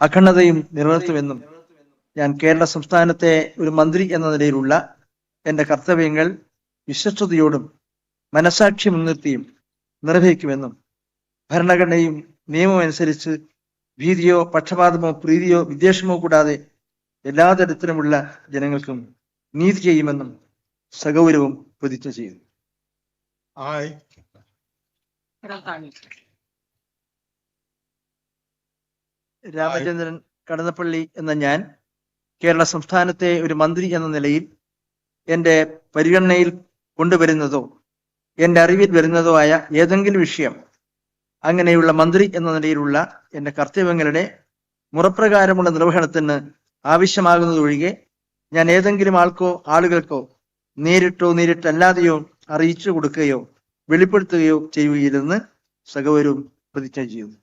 അഖണ്ഡതയും നിലനിർത്തുമെന്നും ഞാൻ കേരള സംസ്ഥാനത്തെ ഒരു മന്ത്രി എന്ന നിലയിലുള്ള എന്റെ കർത്തവ്യങ്ങൾ വിശ്വസ്തയോടും മനസാക്ഷി മുൻനിർത്തിയും നിർവഹിക്കുമെന്നും ഭരണഘടനയും നിയമവും അനുസരിച്ച് ഭീതിയോ പക്ഷപാതമോ പ്രീതിയോ വിദ്വേഷമോ കൂടാതെ എല്ലാ തരത്തിലുമുള്ള ജനങ്ങൾക്കും നീതി ചെയ്യുമെന്നും സഗൗരവം പ്രതിജ്ഞ ചെയ്യുന്നു. രാമചന്ദ്രൻ കടന്നപ്പള്ളി എന്ന ഞാൻ കേരള സംസ്ഥാനത്തെ ഒരു മന്ത്രി എന്ന നിലയിൽ എന്റെ പരിഗണനയിൽ കൊണ്ടുവരുന്നതോ എന്റെ അറിവിൽ വരുന്നതോ ആയ ഏതെങ്കിലും വിഷയം അങ്ങനെയുള്ള മന്ത്രി എന്ന നിലയിലുള്ള എന്റെ കർത്തവ്യങ്ങളുടെ മുറപ്രകാരമുള്ള നിർവഹണത്തിന് ആവശ്യമാകുന്നതൊഴികെ ഞാൻ ഏതെങ്കിലും ആൾക്കോ ആളുകൾക്കോ നേരിട്ടോ നേരിട്ടല്ലാതെയോ അറിയിച്ചു കൊടുക്കുകയോ വെളിപ്പെടുത്തുകയോ ചെയ്യുകയില്ലെന്ന് സഹോദരവും പ്രതിജ്ഞ ചെയ്യുന്നു.